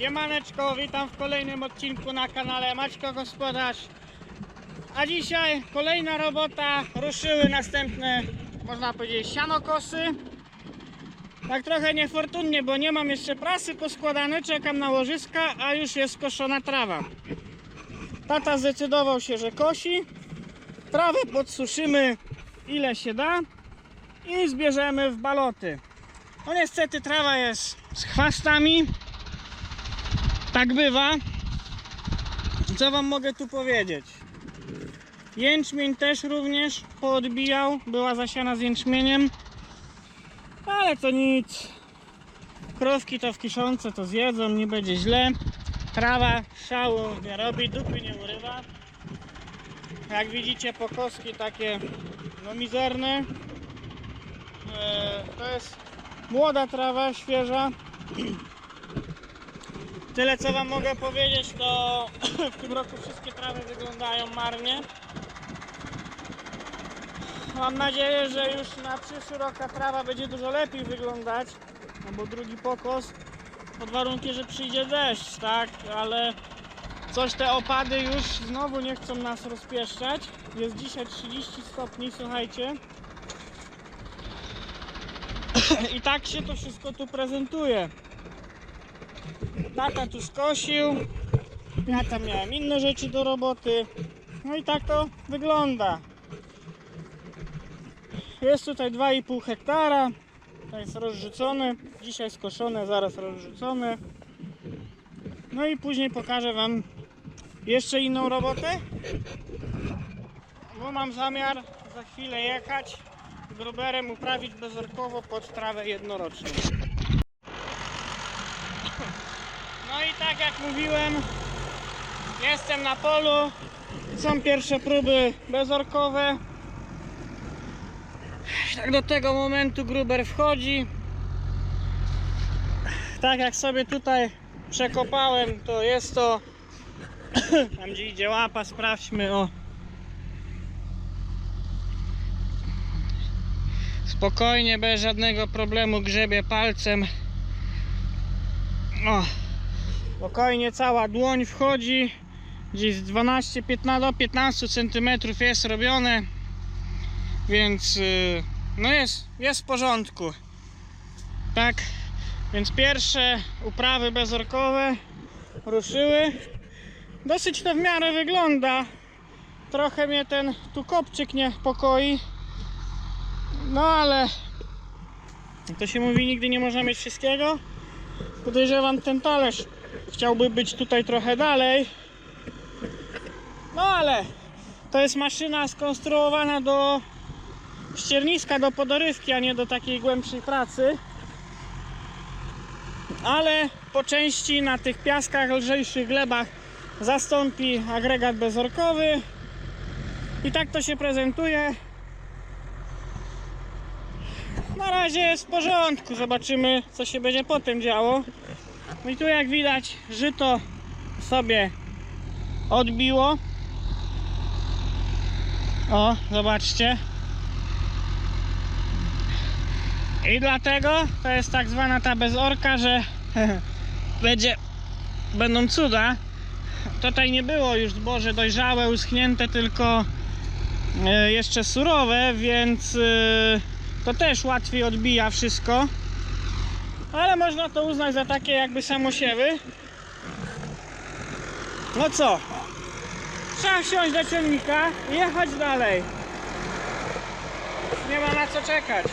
Siemaneczko, witam w kolejnym odcinku na kanale Maćko Gospodarz. A dzisiaj kolejna robota, ruszyły następne, można powiedzieć, sianokosy. Tak trochę niefortunnie, bo nie mam jeszcze prasy poskładane, czekam na łożyska, a już jest koszona trawa. Tata zdecydował się, że kosi. Trawę podsuszymy ile się da i zbierzemy w baloty. No niestety trawa jest z chwastami. Tak bywa. Co wam mogę tu powiedzieć? Jęczmień też również poodbijał, była zasiana z jęczmieniem. Ale to nic. Krowki to w kiszące to zjedzą, nie będzie źle. Trawa szału nie robi, dupy nie urywa. Jak widzicie pokoski takie no mizerne. E, to jest młoda trawa, świeża. Tyle co wam mogę powiedzieć, to w tym roku wszystkie trawy wyglądają marnie. Mam nadzieję, że już na przyszły rok ta trawa będzie dużo lepiej wyglądać, no bo drugi pokos pod warunkiem, że przyjdzie deszcz, tak, ale coś te opady już znowu nie chcą nas rozpieszczać. Jest dzisiaj 30 stopni, słuchajcie. I tak się to wszystko tu prezentuje. Tata tu skosił. Ja tam miałem inne rzeczy do roboty. No i tak to wygląda. Jest tutaj 2,5 hektara. To jest rozrzucone. Dzisiaj skoszone, zaraz rozrzucone. No i później pokażę Wam jeszcze inną robotę. Bo mam zamiar za chwilę jechać gruberem uprawić bezorkowo pod trawę jednoroczną. No i tak jak mówiłem, jestem na polu. Są pierwsze próby bezorkowe. Tak do tego momentu gruber wchodzi. Tak jak sobie tutaj przekopałem, to jest to tam gdzie idzie łapa, sprawdźmy o. Spokojnie, bez żadnego problemu grzebie palcem. O, spokojnie cała dłoń wchodzi. Gdzieś z 12, 15 do 15 cm jest robione. Więc yy, no jest, jest w porządku. Tak. Więc pierwsze uprawy bezorkowe ruszyły. Dosyć to w miarę wygląda. Trochę mnie ten tu kopczyk nie pokoi. No ale to się mówi, nigdy nie można mieć wszystkiego. Podejrzewam ten talerz chciałby być tutaj trochę dalej. No ale to jest maszyna skonstruowana do ścierniska, do podorywki, a nie do takiej głębszej pracy. Ale po części na tych piaskach, lżejszych glebach zastąpi agregat bezorkowy. I tak to się prezentuje. Na razie jest w porządku. Zobaczymy, co się będzie potem działo. No i tu jak widać, żyto sobie odbiło. O, zobaczcie. I dlatego to jest tak zwana ta bezorka, że będzie, będą cuda. Tutaj nie było już zboże dojrzałe, uschnięte, tylko e, jeszcze surowe, więc e, to też łatwiej odbija wszystko. Ale można to uznać za takie jakby samosiewy. No co? Trzeba wsiąść do ciągnika i jechać dalej. Nie ma na co czekać.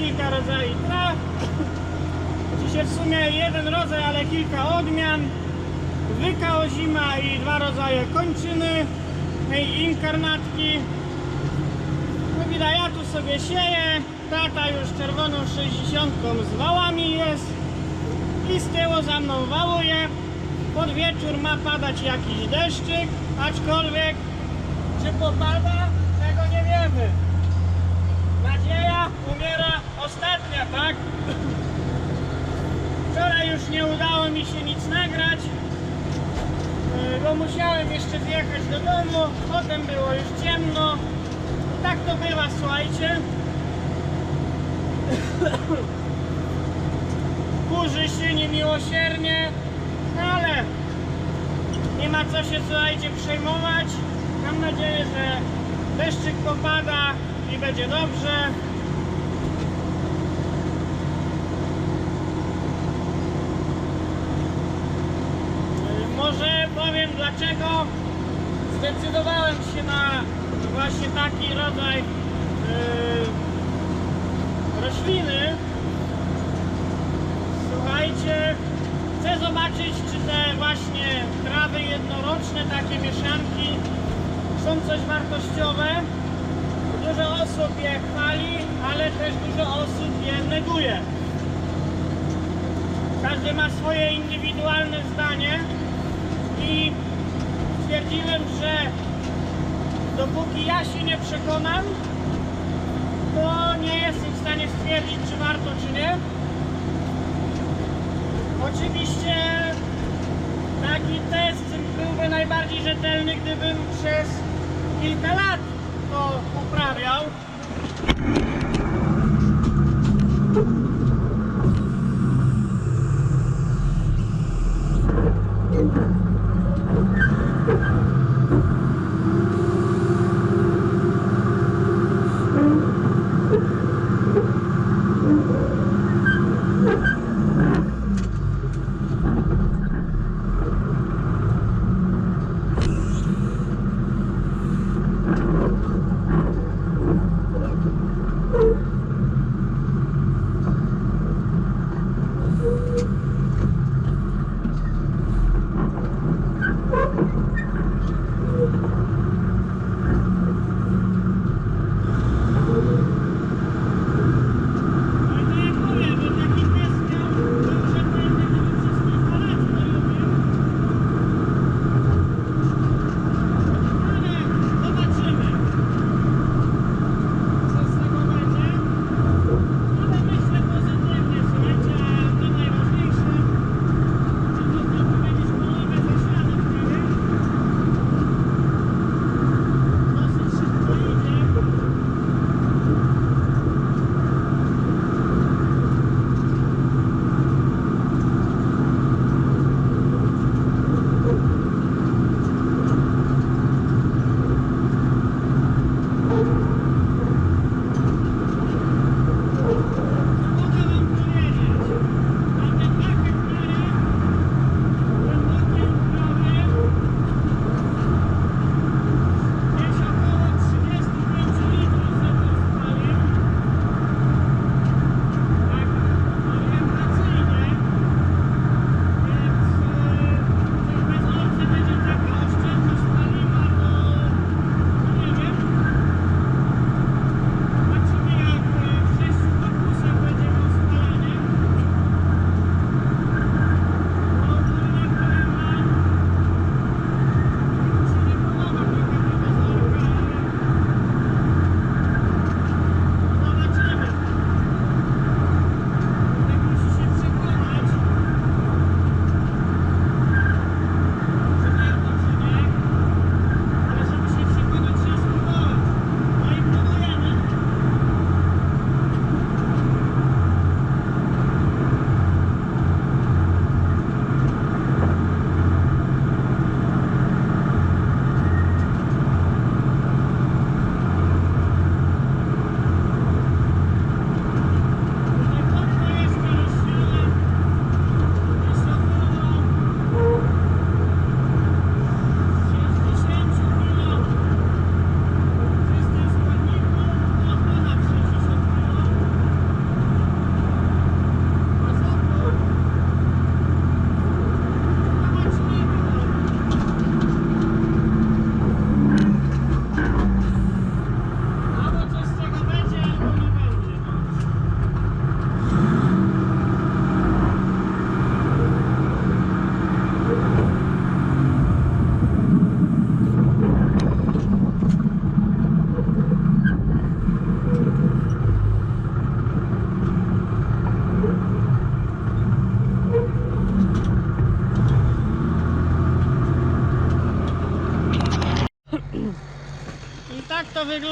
Kilka rodzajów traw. Dzisiaj w sumie jeden rodzaj, ale kilka odmian. Wyka ozima i dwa rodzaje kończyny i inkarnatki. No widać, ja tu sobie sieję. Tata już czerwoną 60 z wałami jest. I z tyłu za mną wałuje. Pod wieczór ma padać jakiś deszczyk, aczkolwiek czy popada, tego nie wiemy. Nadzieja umiera ostatnia, tak? Wczoraj już nie udało mi się nic nagrać, yy, bo musiałem jeszcze zjechać do domu, potem było już ciemno. Tak to bywa, słuchajcie. Kurzy się niemiłosiernie, no ale nie ma co się, słuchajcie, przejmować. Mam nadzieję, że deszczyk popada i będzie dobrze. Yy, Może powiem dlaczego zdecydowałem się na właśnie taki rodzaj yy, rośliny. Słuchajcie, chcę zobaczyć, czy te właśnie trawy jednoroczne, takie mieszanki są coś wartościowe. Dużo osób je chwali, ale też dużo osób je neguje. Każdy ma swoje indywidualne zdanie i stwierdziłem, że dopóki ja się nie przekonam, to nie jestem w stanie stwierdzić, czy warto, czy nie. Oczywiście taki test byłby najbardziej rzetelny, gdybym przez kilka lat to uprawiał.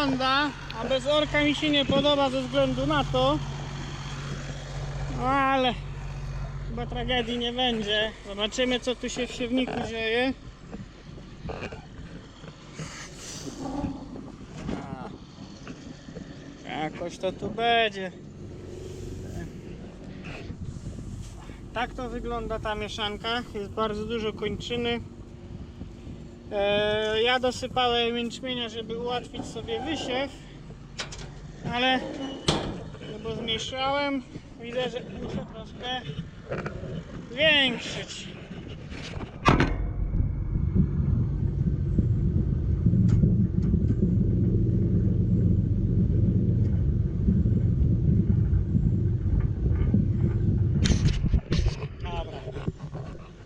Wygląda, a bez orka mi się nie podoba ze względu na to. Ale chyba tragedii nie będzie. Zobaczymy co tu się w siewniku dzieje. Jakoś to tu będzie. Tak to wygląda ta mieszanka. Jest bardzo dużo kończyny. E, ja dosypałem jęczmienia, żeby ułatwić sobie wysiew, ale no bo zmniejszałem, widzę, że muszę troszkę zwiększyć. Dobra.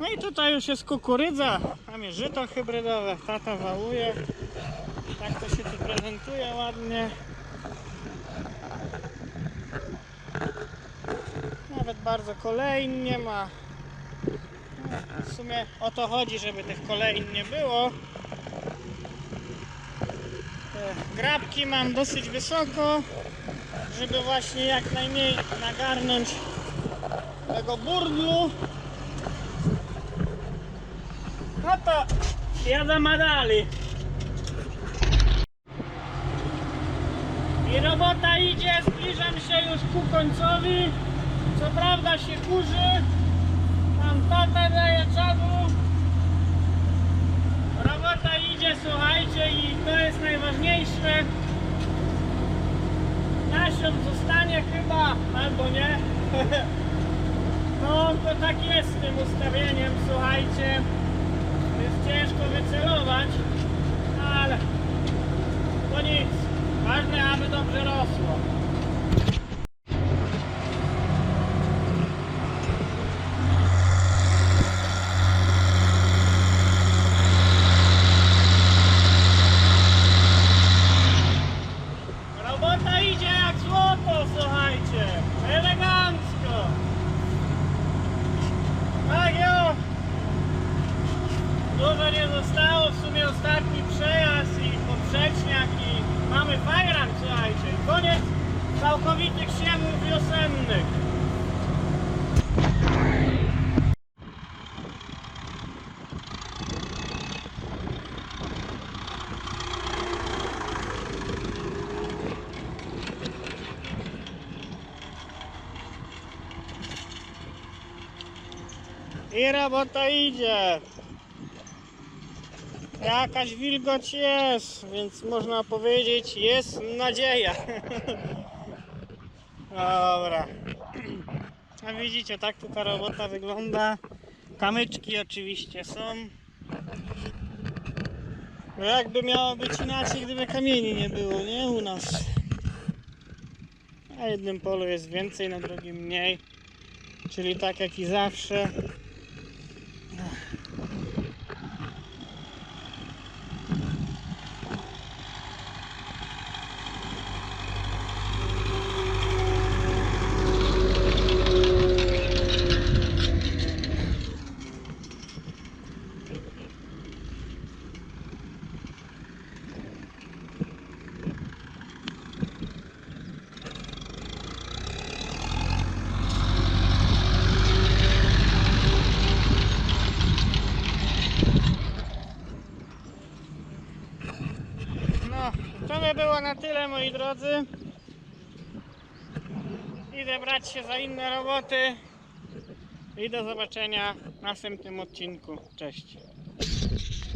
No i tutaj już jest kukurydza, jest żyto hybrydowe, tata wałuje. Tak to się tu prezentuje ładnie. Nawet bardzo kolejn nie ma. W sumie o to chodzi, żeby tych kolejn nie było. E, Grabki mam dosyć wysoko, żeby właśnie jak najmniej nagarnąć tego burdlu. No to jadamy dalej. I robota idzie, zbliżam się już ku końcowi. Co prawda się kurzy. Tam tata daje czadu. Robota idzie, słuchajcie, i to jest najważniejsze. Nasion zostanie chyba, albo nie. No to tak jest z tym ustawieniem, słuchajcie. Ciężko wycelować, ale to nic. Ważne, aby dobrze rosło. Robota idzie jak złoto, słuchajcie. Elegancko. Tak jo. Dużo nie zostało, w sumie ostatni przejazd i poprzeczniak i mamy fajran, słuchajcie. Koniec całkowitych siewów wiosennych. I robota idzie. Jakaś wilgoć jest, więc można powiedzieć, jest nadzieja. Dobra. A widzicie, tak tu ta robota wygląda. Kamyczki oczywiście są. No jakby miało być inaczej, gdyby kamieni nie było, nie? U nas. Na jednym polu jest więcej, na drugim mniej. Czyli tak jak i zawsze. No, to by było na moi drodzy. Idę brać się za inne roboty. I do zobaczenia w następnym odcinku. Cześć.